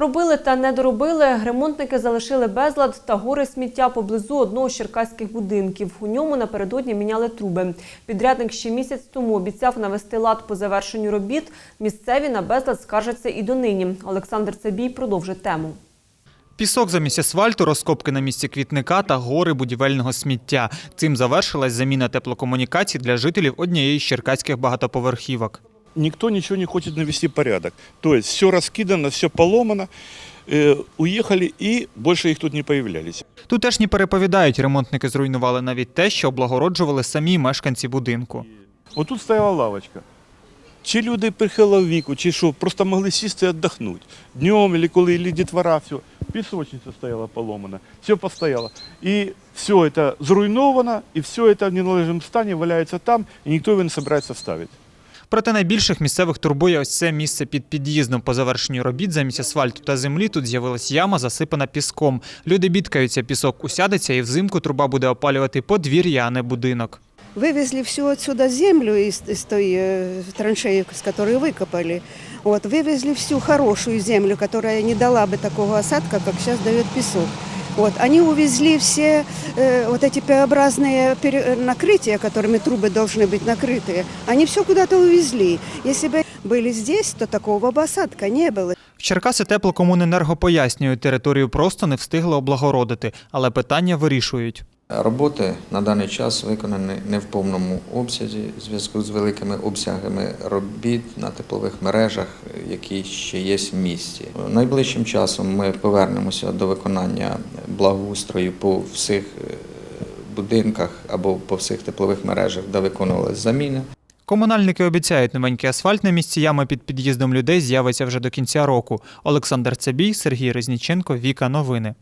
Робили та не доробили. Ремонтники залишили безлад та гори сміття поблизу одного з черкаських будинків. У ньому напередодні міняли труби. Підрядник ще місяць тому обіцяв навести лад по завершенню робіт. Місцеві на безлад скаржаться і донині. Олександр Цебій продовжить тему. Пісок замість асфальту, розкопки на місці квітника та гори будівельного сміття. Цим завершилась заміна теплокомунікацій для жителів однієї з черкаських багатоповерхівок. Никто ничего не хочет навести порядок. То есть все раскидано, все поломано, э, уехали и больше их тут не появлялись. Тутешні переповідають, ремонтники зруйнували навіть те, що облагороджували самі мешканці будинку. Вот тут стояла лавочка. Чи люди прихилого віку, чи що, просто могли сісти і віддохнути. Днем, или коли или дітвора, все. Пісочниця стояла поломана, все постояло. І все це зруйновано, і все це в неналежному стані валяється там, і ніхто його не збирається ставити. Проте найбільших місцевих турбує ось це місце під під'їздом. По завершенню робіт замість асфальту та землі тут з'явилась яма, засипана піском. Люди бідкаються, пісок усядеться, і взимку труба буде опалювати подвір'я, а не будинок. Вывезли всю отсюда землю из, из той э, траншеи, с которой выкопали. Вот, вывезли всю хорошую землю, которая не дала бы такого осадка, как сейчас дает песок. Вот, они увезли все э, вот эти П-образные пере- э, накрытия, которыми трубы должны быть накрытые. Они все куда-то увезли. Если бы были здесь, то такого бы осадка не было. В Черкаси теплокомуненерго пояснює, територію просто не встигли облагородити, але питання вирішують. Роботи на даний час виконані не в повному обсязі в зв'язку з великими обсягами робіт на теплових мережах, які ще є в місті. Найближчим часом ми повернемося до виконання благоустрою по всіх е, будинках або по всіх теплових мережах, де виконувалися заміни. Комунальники обіцяють, новенькі асфальт на місці ями під під'їздом людей з'явиться вже до кінця року. Олександр Цебій, Сергій Резніченко, Віка Новини.